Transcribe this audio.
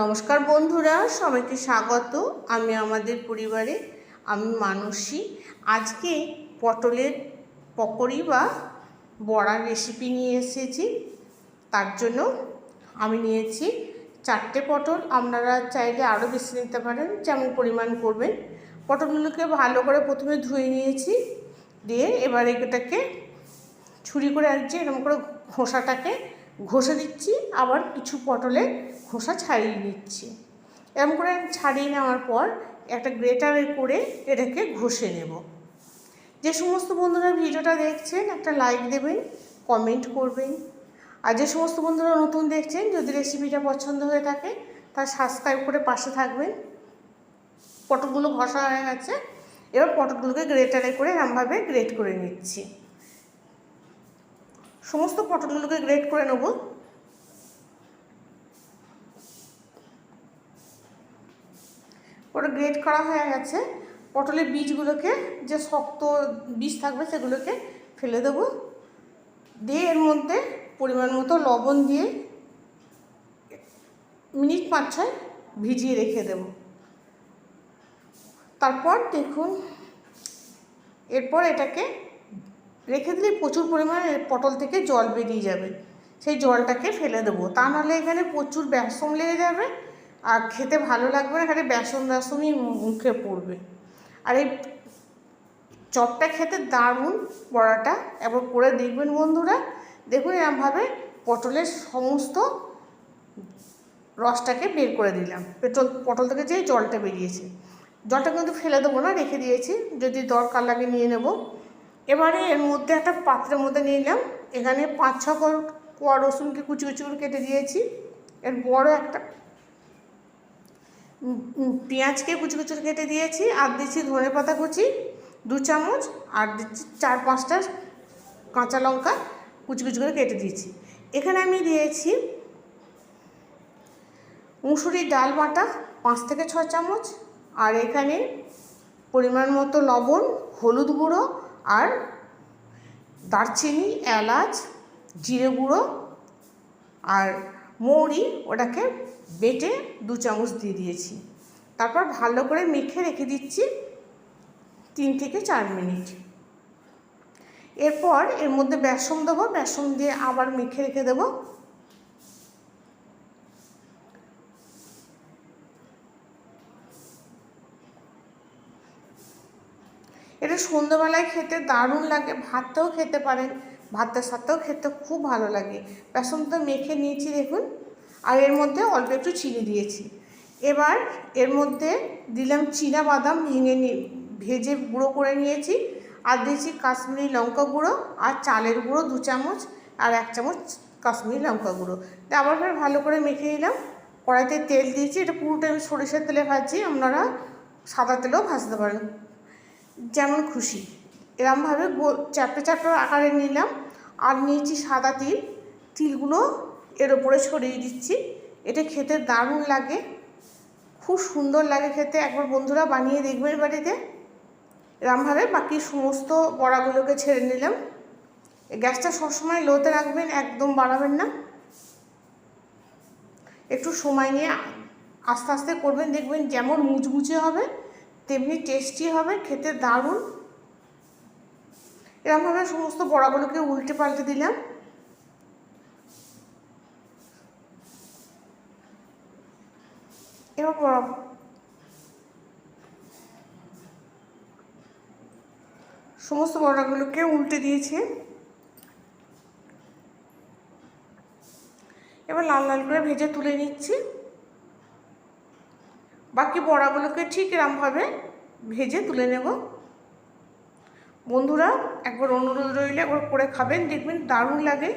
নমস্কার বন্ধুরা, সবাইকে স্বাগত। আমি আমাদের পরিবারে, আমি মানসী। আজকে পটলের পকোড়ি বা বড়ার রেসিপি নিয়ে এসেছি। তার জন্য আমি নিয়েছি চারটে পটল। আপনারা চাইলে আরও বেশি নিতে পারেন, যেমন পরিমাণ করবেন। পটলগুলোকে ভালো করে প্রথমে ধুয়ে নিয়েছি। দিয়ে এবার এটাকে ছুরি করে আনছি এরকম করে খোসাটাকে ঘষে দিচ্ছি আবার কিছু পটলে খোসা ছাড়িয়ে নিচ্ছি। এরকম করে ছাড়িয়ে নেওয়ার পর একটা গ্রেটারে করে এটাকে ঘষে নেব। যে সমস্ত বন্ধুরা ভিডিওটা দেখছেন, একটা লাইক দেবেন কমেন্ট করবেন। আর যে সমস্ত বন্ধুরা নতুন দেখছেন, যদি রেসিপিটা পছন্দ হয়ে থাকে তা সাবস্ক্রাইব করে পাশে থাকবেন। পটলগুলো ঘষা হয়ে গেছে, এবার পটলগুলোকে গ্রেটারে করে এরমভাবে গ্রেট করে নিচ্ছি। সমস্ত পটলগুলোকে গ্রেট করে নেব। ওটা গ্রেট করা হয়ে গেছে। পটলের বীজগুলোকে যে শক্ত বীজ থাকবে সেগুলোকে ফেলে দেবো। দিয়ে এর মধ্যে পরিমাণ মতো লবণ দিয়ে মিনিট পাঁচ ছয় ভিজিয়ে রেখে দেব। তারপর দেখুন, এরপর এটাকে রেখে দিলে প্রচুর পরিমাণে পটল থেকে জল বেরিয়ে যাবে। সেই জলটাকে ফেলে দেবো। তা নাহলে এখানে প্রচুর বেসন লেগে যাবে আর খেতে ভালো লাগবে না, এখানে বেসন বেসনই মুখে পড়বে। আর এই চপটা খেতে দারুণ বড়াটা একবার করে দেখবেন বন্ধুরা। দেখুন এরমভাবে পটলের সমস্ত রসটাকে বের করে দিলাম। পেট্রোল, পটল থেকে যে জলটা বেরিয়েছে। জলটা কিন্তু ফেলে দেবো না, রেখে দিয়েছি। যদি দরকার লাগে নিয়ে নেব। এবারে এর মধ্যে একটা পাত্রের মধ্যে নিয়ে নিলাম। এখানে পাঁচ ছ কোয়া রসুনকে কুচি কুচি করে কেটে দিয়েছি। এর বড় একটা পেঁয়াজকে কুচি কুচি কেটে দিয়েছি। আর দিচ্ছি ধনে পাতা কুচি, দু চামচ। আর দিচ্ছি চার পাঁচটা কাঁচা লঙ্কা কুচি কুচি করে কেটে দিয়েছি। এখানে আমি দিয়েছি মুসুরির ডাল বাটা, পাঁচ থেকে ছ চামচ। আর এখানে পরিমাণ মতো লবণ, হলুদ গুঁড়ো আর দারচিনি, এলাচ, জিরে গুঁড়ো আর মৌরি ওটাকে বেটে দু চামচ দিয়ে দিয়েছি। তারপর ভালো করে মেখে রেখে দিচ্ছি তিন থেকে চার মিনিট। এরপর এর মধ্যে বেসন দেবো, বেসন দিয়ে আবার মেখে রেখে দেবো। এটা সন্ধ্যাবেলায় খেতে দারুণ লাগে, ভাতটাও খেতে পারেন ভাতের সাথেও খেতে খুব ভালো লাগে। বেসন তো মেখে নিয়েছি দেখুন, আর এর মধ্যে অল্প একটু চিনি দিয়েছি। এবার এর মধ্যে দিলাম চীনা বাদাম ভেঙে নিয়ে ভেজে গুঁড়ো করে নিয়েছি, আর দিয়েছি কাশ্মীরি লঙ্কা গুঁড়ো, আর চালের গুঁড়ো দু চামচ, আর এক চামচ কাশ্মীরি লঙ্কা গুঁড়ো। আবার ফের ভালো করে মেখে নিলাম, কড়াইতে তেল দিয়েছি, এটা পুরোটা আমি সরিষার তেলে ভাজছি আপনারা সাদা তেলেও ভাজতে পারেন। যেমন খুশি। এরমভাবে গোল চ্যাপটে চ্যাপটে আকারে নিলাম আর নিয়েছি সাদা তিল। তিলগুলো এর ওপরে ছড়িয়ে দিচ্ছি। এটা খেতে দারুণ লাগে। খুব সুন্দর লাগে খেতে। একবার বন্ধুরা বানিয়ে দেখবেন বাড়িতে। এরমভাবে বাকি সমস্ত বড়াগুলোকে ছেড়ে নিলাম। গ্যাসটা সবসময় লোতে রাখবেন, একদম বাড়াবেন না। একটু সময় নিয়ে আস্তে আস্তে করবেন, দেখবেন যেমন মুচমুচে হবে তেমনি টেস্টি হবে, খেতে দারুণ। এরকমভাবে সমস্ত বড়াগুলোকে উল্টে পাল্টে দিলাম। এবার সমস্ত বড়াগুলোকে উল্টে দিয়েছে। এবার লাল লাল করে ভেজে তুলে নিচ্ছি। বাকি বড়াগুলোকে ঠিক এরমভাবে ভেজে তুলে নেব। বন্ধুরা, একবার অনুরোধ রইলে, একবার করে খাবেন, দেখবেন দারুণ লাগে।